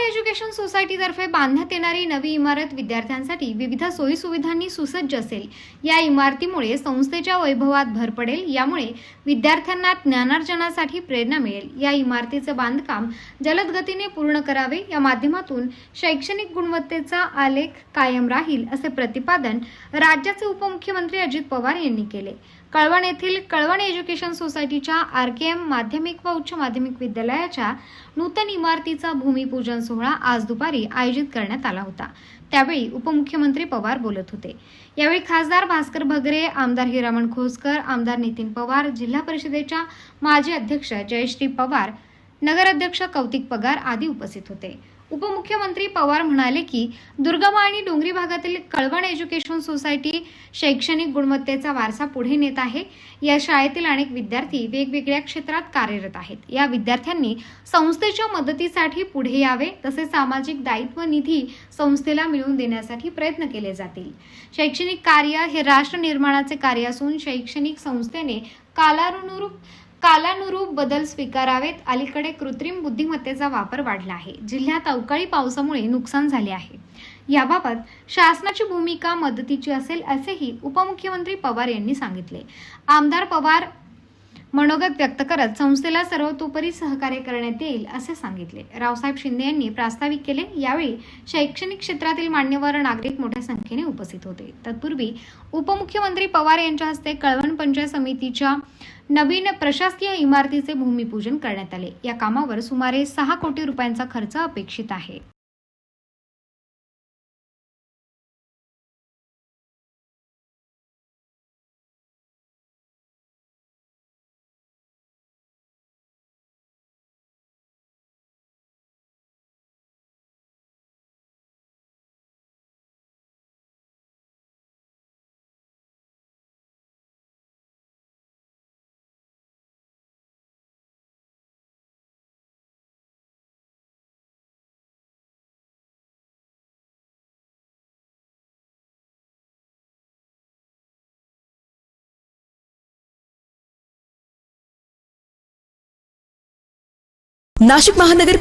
Education सोसायटीतर्फे बांधण्यात येणारी नवी इमारत विद्यार्थ्यांसाठी विविध सोयीसुविधांनी सुसज्ज असेल. या इमारतीमुळे संस्थेच्या वैभवात भर पडेल यामुळे विद्यार्थ्यांना ज्ञानार्जनासाठी प्रेरणा मिळेल. या इमारतीचे बांधकाम जलद गतीने पूर्ण करावे या माध्यमातून शैक्षणिक गुणवत्तेचा आलेख कायम राहील असे प्रतिपादन राज्याचे उपमुख्यमंत्री अजित पवार यांनी केले. कळवण येथील कळवण एज्युकेशन सोसायटीच्या आर के एम माध्यमिक व उच्च माध्यमिक विद्यालयाच्या नूतन इमारतीचा भूमिपूजन सोहळा आज दुपारी आयोजित करण्यात आला होता. त्यावेळी उपमुख्यमंत्री पवार बोलत होते. यावेळी खासदार भास्कर भगरे आमदार हिरामण खोसकर आमदार नितीन पवार जिल्हा परिषदेच्या माजी अध्यक्ष जयश्री पवार नगराध्यक्ष कौतिक पगार आदी उपस्थित होते. उपमुख्यमंत्री पवार म्हणाले की दुर्गम आणि डोंगरी भागातील कळवण एज्युकेशन सोसायटी शैक्षणिक गुणवत्तेचा वारसा पुढे नेत आहे. या शाळेतील अनेक विद्यार्थी वेगवेगळ्या क्षेत्रात कार्यरत आहेत. या विद्यार्थ्यांनी संस्थेच्या मदतीसाठी पुढे यावे तसेच सामाजिक दायित्व निधी संस्थेला मिळवून देण्यासाठी प्रयत्न केले जातील. शैक्षणिक कार्य हे राष्ट्र निर्माणाचे कार्य असून शैक्षणिक संस्थेने कालानुरूप कालानुरूप बदल स्वीकारावेत. अलीकडे कृत्रिम बुद्धिमत्तेचा वापर वाढला आहे. जिल्ह्यात अवकाळी पावसामुळे नुकसान झाले आहे. याबाबत शासनाची भूमिका मदतीची असेल असेही उपमुख्यमंत्री पवार यांनी सांगितले. आमदार पवार मनोगत व्यक्त करत संस्थेला सर्वतोपरी सहकार्य करण्यात येईल असे सांगितले. रावसाहेब शिंदे यांनी प्रास्ताविक केले. यावेळी शैक्षणिक क्षेत्रातील मान्यवर नागरिक मोठ्या संख्येने उपस्थित होते. तत्पूर्वी उपमुख्यमंत्री पवार यांच्या हस्ते कळवण पंचायत समितीच्या नवीन प्रशासकीय इमारतीचे भूमिपूजन करण्यात आले. या कामावर सुमारे सहा कोटी रुपयांचा खर्च अपेक्षित आहे. नाशिक महानगर